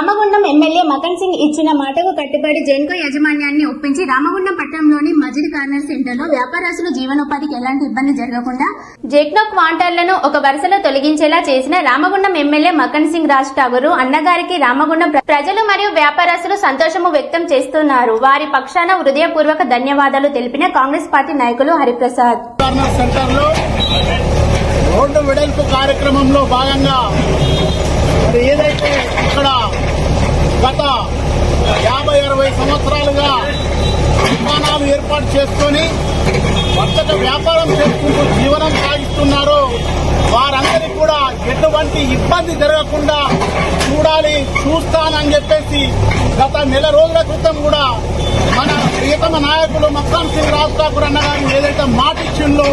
MLA makhan Singh ఇచ్చిన మాటకు కట్టుబడి జెన్కో యాజమాన్యాన్ని ఒప్పించి రామగుండం పట్టణంలోని మజిద్ కార్నర్ సెంటర్లో వ్యాపారస్తులు జీవనోపాధికి ఎలాంటి ఇబ్బంది జరగకుండా జెక్నో క్వాంటర్లను ఒక వరుసలో తొలగించేలా చేసిన రామగుండం ఎమ్మెల్యే మకన్ సింగ్ రాజ్ ఠాగూర్ అన్నగారికి రామగుండం ప్ర- ప్రజలు మరియు వ్యాపారస్తులు సంతోషము వ్యక్తం చేస్తున్నారు. వారి పక్షాన హృదయపూర్వక ధన్యవాదాలు తెలిపిన కాంగ్రెస్ పార్టీ నాయకులు హరిప్రసాద్. కార్నర్ సెంటర్లో రోడ్డు వెడల్పు కార్యక్రమంలో భాగంగా మరి ఏదైతే ఇక్కడ గత యాభై అరవై సంవత్సరాలుగా దుకాణాలు ఏర్పాటు చేసుకొని వర్తక వ్యాపారం చేసుకుంటూ జీవనం సాగిస్తున్నారో వారందరికీ కూడా ఎటువంటి ఇబ్బంది జరగకుండా చూస్తానని చెప్పేసి గత నెల రోజుల క్రితం కూడా మన ప్రియతమ నాయకులు మక్కాన్ సింగ్ రాజ్ ఠాకూర్ అన్న గారు ఏదైతే మాట ఇచ్చిందో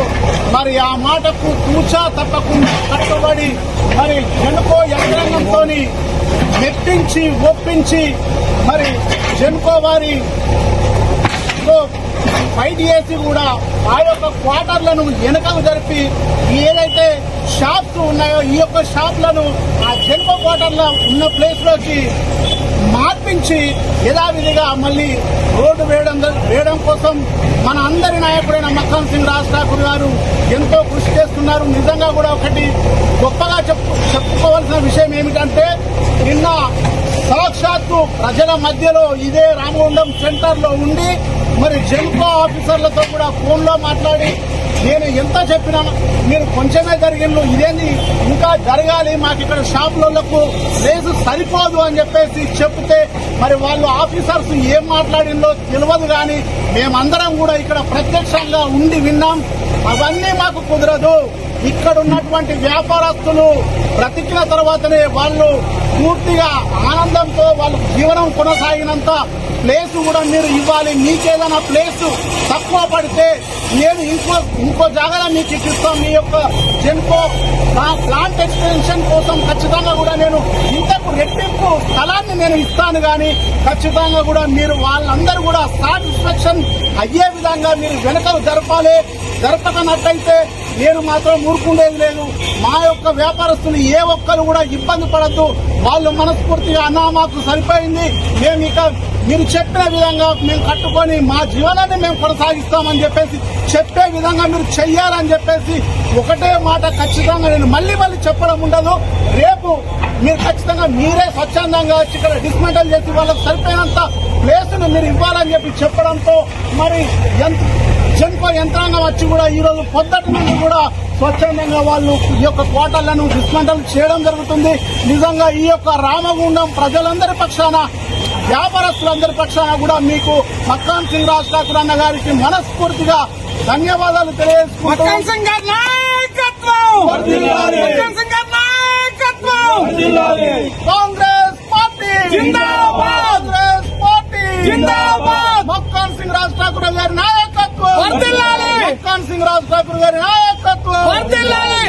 మరి ఆ మాటకు కూచా తప్పకుండా కట్టుబడి మరి జనుకో యంత్రాంగంతో మెప్పించి ఒప్పించి మరి జనుకో వారి ఫైట్ చేసి కూడా ఆ యొక్క క్వార్టర్లను వెనకకు జరిపి ఏదైతే షాప్స్ ఉన్నాయో ఈ యొక్క షాప్లను ఆ జన్మ క్వార్టర్లో ఉన్న ప్లేస్లోకి మార్పించి యథావిధిగా మళ్ళీ రోడ్డు వేయడం వేయడం కోసం మన అందరి నాయకుడైన మక్కన్ సింగ్ రాజ్ ఠాకూర్ గారు ఎంతో కృషి చేస్తున్నారు. నిజంగా కూడా ఒకటి గొప్పగా చెప్పు చెప్పుకోవాల్సిన విషయం ఏమిటంటే నిన్న సాక్షాత్తు ప్రజల మధ్యలో ఇదే రామగుండం సెంటర్లో ఉండి మరి జెన్కో ఆఫీసర్లతో కూడా ఫోన్లో మాట్లాడి నేను ఎంత చెప్పినా మీరు కొంచెమే జరిగిండ్రు. ఇదేంది? ఇంకా జరగాలి. మాకు ఇక్కడ షాపులకు లేదు సరిపోదు అని చెప్పేసి చెప్తే మరి వాళ్ళు ఆఫీసర్స్ ఏం మాట్లాడిందో తెలియదు కానీ మేమందరం కూడా ఇక్కడ ప్రత్యక్షంగా ఉండి విన్నాం. అవన్నీ మాకు కుదరదు. ఇక్కడ ఉన్నటువంటి వ్యాపారస్తులు బ్రతికిన తర్వాతనే వాళ్ళు పూర్తిగా ఆనందంతో వాళ్ళు జీవనం కొనసాగినంత ప్లేస్ కూడా మీరు ఇవ్వాలి. మీకేదైనా ప్లేస్ తక్కువ పడితే నేను ఇంకో ఇంకో జాగాలో మీకు ఇప్పిస్తాను మీ యొక్క జెన్కో నా ప్లాంట్ ఎక్స్టెన్షన్ కోసం ఖచ్చితంగా కూడా నేను ఇంతకు రెట్టింపు స్థలాన్ని నేను ఇస్తాను కానీ ఖచ్చితంగా కూడా మీరు వాళ్ళందరూ కూడా సాటిస్ఫాక్షన్ అయ్యే విధంగా మీరు వెనకలు జరపాలి. జరపకనట్టయితే నేను మాత్రం ఊరుకుండేది లేదు. మా యొక్క వ్యాపారస్తులు ఏ ఒక్కరు కూడా ఇబ్బంది పడద్దు. వాళ్ళు మనస్ఫూర్తిగా అన్నా మాకు సరిపోయింది. మేము ఇక మీరు చెప్పిన విధంగా మేము కట్టుకొని మా జీవనాన్ని మేము కొనసాగిస్తామని చెప్పేసి చెప్పే విధంగా మీరు చెయ్యాలని చెప్పేసి ఒకటే మాట ఖచ్చితంగా నేను మళ్ళీ మళ్ళీ చెప్పడం ఉండదు. రేపు మీరు ఖచ్చితంగా మీరే స్వచ్ఛందంగా వచ్చి ఇక్కడ డిస్మెంటల్ చేసి వాళ్ళకి సరిపోయినంత ప్లేస్ను మీరు ఇవ్వాలని చెప్పి చెప్పడంతో మరి ఎంత జన్కో యంత్రాంగం వచ్చి కూడా ఈ రోజు పొద్దుటి నుండి కూడా స్వచ్ఛందంగా వాళ్ళు ఈ యొక్క కోటలను డిస్మంటల్ చేయడం జరుగుతుంది. నిజంగా ఈ యొక్క రామగుండం ప్రజలందరి పక్షాన వ్యాపారస్తులందరి పక్షాన కూడా మీకు మక్కాన్ సింగ్ రాజ్ ఠాకూర్ అన్న గారికి మనస్ఫూర్తిగా ధన్యవాదాలు తెలియజేసుకుంటూ కాంగ్రెస్ పార్టీ జిందాబాద్. కాంగ్రెస్ పార్టీ జిందాబాద్. మక్కాన్ సింగ్ రాజ్ ఠాకూర్ గారి నాయకత్వం వర్ధిల్లాలి. మక్కాన్ సింగ్ రాజ్ ఠాకూర్ గారి నాయకత్వం వర్ధిల్లాలి